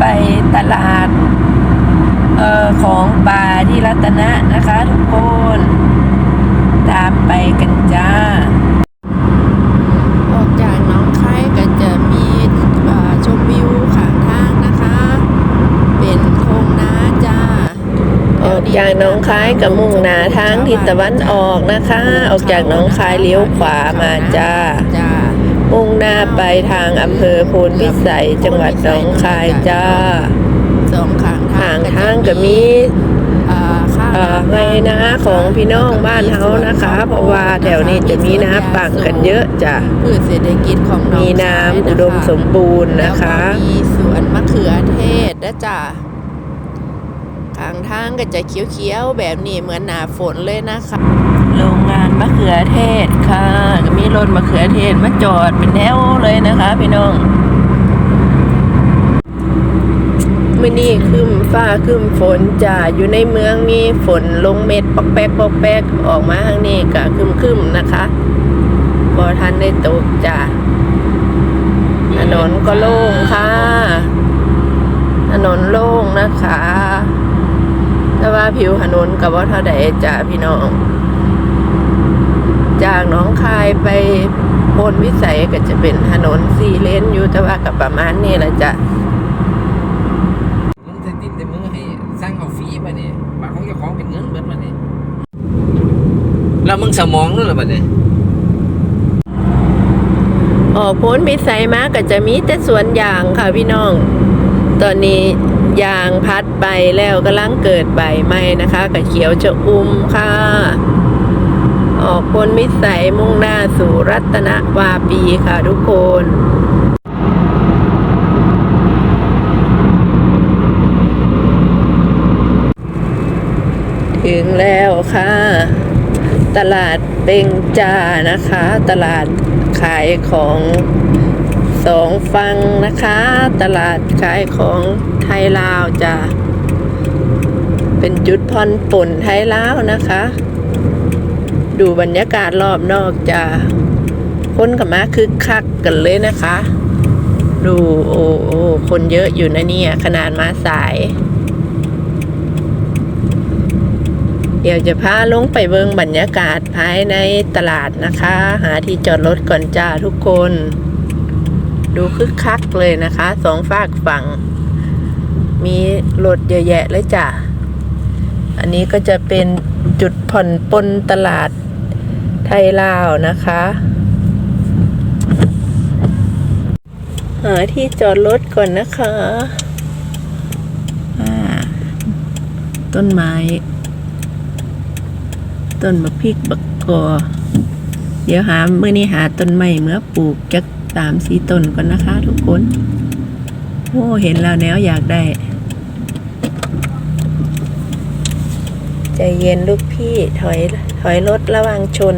ไปตลาดเอ่อของป่าที่รัตนะนะคะทุกคน ตามไปกันจ้า ออกจากหน้องคายก็จะมีเอ่อชมวิวข้างทางนะคะ เป็นโค้งนาจ้า ออกจากหน้องคายกับมุ่งหนาทางทิศตะวันออกนะคะ ออกจากหน้องคายเลี้ยวขวามาจ้าจ้ามุ่ง หน้าไปทางอำเภอโพนพิสัยจังหวัดหนองคายจ้าสองข้างทางทางก็มีอ่าข้างเอ่อไงนะของพี่น้องบ้านเฮานะคะ เพราะว่าแถวนี้จะมีน้ำปังกันเยอะจ้ะพืชเศรษฐกิจของหนองมีน้ำอุดมสมบูรณ์นะคะแล้วก็มีสวนมะเขือเทศนะจ้า ข้างทางก็จะเขียวๆแบบนี้เหมือนหนาฝนเลยนะคะ โรงงานมะเขือเทศค่ะ ก็มีรถมะเขือเทศมาจอดเป็นแถวเลยนะคะ พี่น้องมื่อนี้คืมฟ้าคืมฝนจ้าอยู่ในเมืองมีฝนลงเม็ดปอกแป๊กปอกแป๊กออกมาทางนี้ก็คืมคืมๆนะคะพอทันได้ตกจ้าถนนก็โล่งค่ะ ถนนโล่งนะคะ แต่ว่าผิวถนนกับว่าเท่าใดจ้าพี่น้อง จากหน้องคายไปโพนวิสัยก็จะเป็นถนนสี่เลนอยู่แต่ว่ากับประมาณนี้แหละจ้ะมึงจะติดแต่มือให้สร้างเอาฟรีมาเนี่ยบางของเจ้าของเป็นเงินเบิดมาเนี่ยแล้วมึงสมองด้วยหรือเปล่าเนี่ยออกโพ้นวิสัยมาก็จะมีแต่สวนยางค่ะพี่น้อง ตอนนี้ ยางพัดใบแล้วกำลังเกิดใบใหม่นะคะกับเขียวจะอุ้มค่ะ ออกพ้นวิสัยมุ่งหน้าสู่รัตนวาปีค่ะทุกคนถึงแล้วค่ะ ตลาดเบงจานะคะ ตลาดขายของ สองฟังนะคะ ตลาดขายของไทยลาวจะเป็นจุดผ่อนปนไทยลาวนะคะ ดูบรรยากาศรอบนอกจะคนกับมาคึกคักกันเลยนะคะ ดูโอ้โอคนเยอะอยู่นะเนี่ย ขนาดมาสาย เดี๋ยวจะพาลงไปเบิงบรรยากาศภายในตลาดนะคะ หาที่จอดรถก่อนจ้าทุกคน ดูคึกคักเลยนะคะสองฝากฝั่ง มีรถเยอะแยะเลยจ้ะ อันนี้ก็จะเป็นจุดผ่อนปลนตลาดไทยลาวนะคะหาที่จอดรถก่อนนะคะอ่าต้นไม้ ต้นบักพริกบักกอ เดี๋ยวหาเมื่อนี้หาต้นไม้เมื่อปลูกจัก สามสีต้นก่อนนะคะ ทุกคน โอ้เห็นแล้วแนวอยากได้ ใจเย็นลูกพี่ถอยถอยรถระวังชน